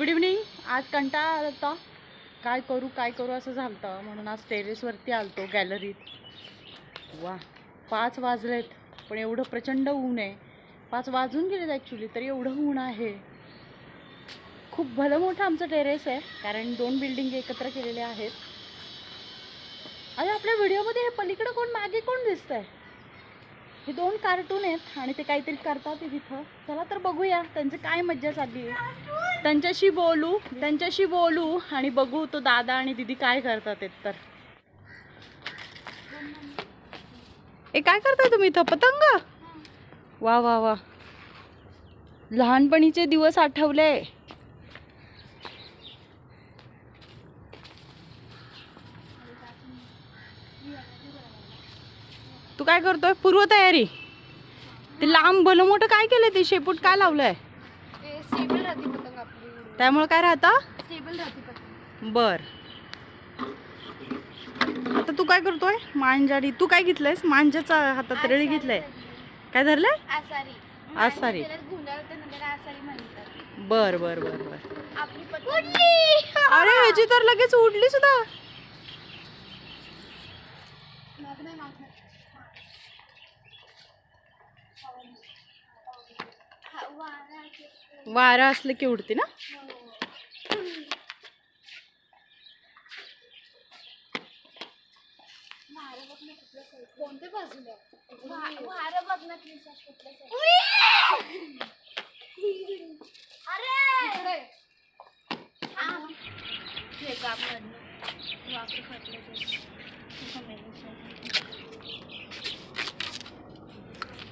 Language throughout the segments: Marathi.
आज कंटाळा आला होता. काय करू काय करू असं झालं होतं म्हणून आज टेरेसवरती आलतो गॅलरीत वा पाच वाजलेत. पण एवढं प्रचंड ऊन आहे. पाच वाजून गेलेत ॲक्च्युली तरी एवढं ऊन आहे. खूप भलं मोठं आमचं टेरेस आहे कारण दोन बिल्डिंग एकत्र केलेले आहेत. अरे आपल्या व्हिडिओमध्ये हे पलीकडं कोण मागे कोण दिसतंय? हे दोन कार्टून आहेत आणि ते काहीतरी करतात तिथं चला तर बघूया त्यांची काय मज्जा चालली आहे. त्यांच्याशी बोलू त्यांच्याशी बोलू आणि बघू तो दादा आणि दीदी काय करतात ते तर. ए काय करताय तुम्ही इथं? पतंग? वा वा वा. लहानपणीचे दिवस आठवले. तू काय करतोय? पूर्वतयारी ते लांब भलं मोठं काय केलं ते? शेपूट काय लावलंय? त्यामुळे काय राहतं? स्टेबल राहते पतंग. बर. आता तू काय करतोय? मांजाडी तू काय घेतलंयस? मांजाचा हातात रेळी घेतलंय. काय धरलंय? आसारी. बर बर बर बर. अरे ह्याची तर लगेच उडली सुद्धा माग नाही, माग नाही. हा, वारा येतो. वारा असलं की उडते ना अरे का ते.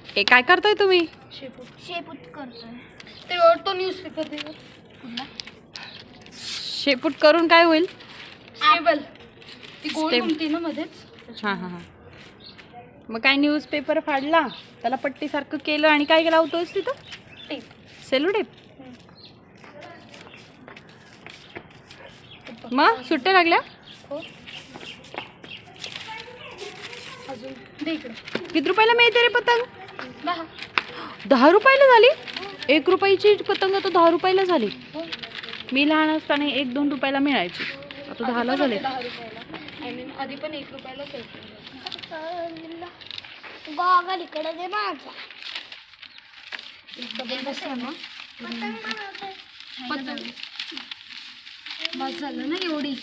हे काय करताय तुम्ही शेपूट शेपूट करतोय ते ओढतो न्यूजपेपर ते कुठला शेपूट करून काय होईल? स्टेबल ती गोल Stable. ना मध्येच. हां हां हां. मग काय न्यूजपेपर फाडला? त्याला पट्टीसारखं केलं आणि काय लावतोयस तिथं टेप सेलो टेप मग? सुट्ट्या लागल्या? हो. अजून. दे इकडे. किती रुपयाला मिळते रे पतंग? दहा. दहा रुपयाला झाली? एक रुपयाची पतंग तर दहा रुपयाला झाली. मी लहान असताना एक दोन रुपयाला मिळायची. आता दहाला झाले. आधी पण एक इकडे दे माझा बस झालं ना एवढी.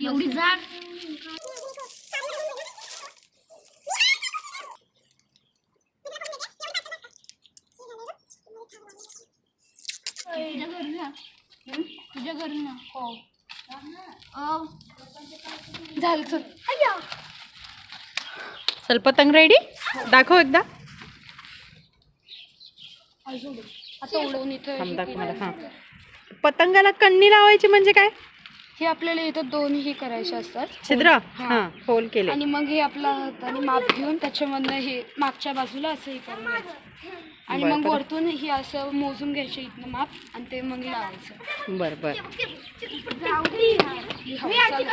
एवढी जाड तुझ्या घरी ना तुझ्या घरी ना. हो. झालं चल. चल पतंग रेडी दाखव एकदा. आता उडवून इथं दाखव. हां. पतंगाला कण्णी लावायची म्हणजे काय? हे आपल्याला इथं दोन हे करायचे असतात. छिद्र? हा. होल केले. आणि मग हे आपला हाताने माप घेऊन त्याच्यामधनं हे मागच्या बाजूला असं हे करून घ्यायचं आणि बरं, मग तर- वरतून हे असं मोजून घ्यायचं इथनं माप आणि ते मग लावायचं. बर बर. हवा चालू.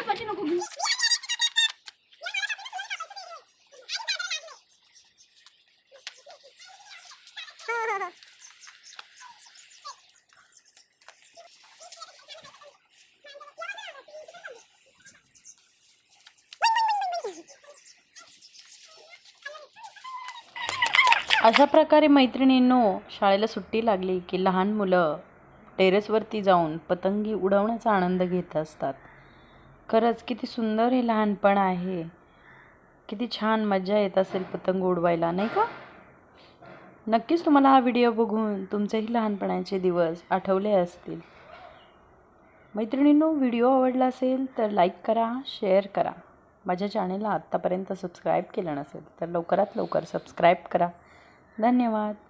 अशा प्रकारे मैत्रिणींनो शाळेला सुट्टी लागली की लहान मुलं टेरेसवरती जाऊन पतंगी उडवण्याचा आनंद घेत असतात. खरंच किती सुंदर हे लहानपण आहे. किती छान मजा येत असेल पतंग उडवायला नाही का? नक्कीच तुम्हाला हा व्हिडिओ बघून तुमचेही लहानपणाचे दिवस आठवले असतील. मैत्रिणींनो व्हिडिओ आवडला असेल तर लाईक करा शेअर करा. माझ्या चॅनेलला आत्तापर्यंत सबस्क्राईब केलं नसेल तर लवकरात लवकर सबस्क्राईब करा. धन्यवाद.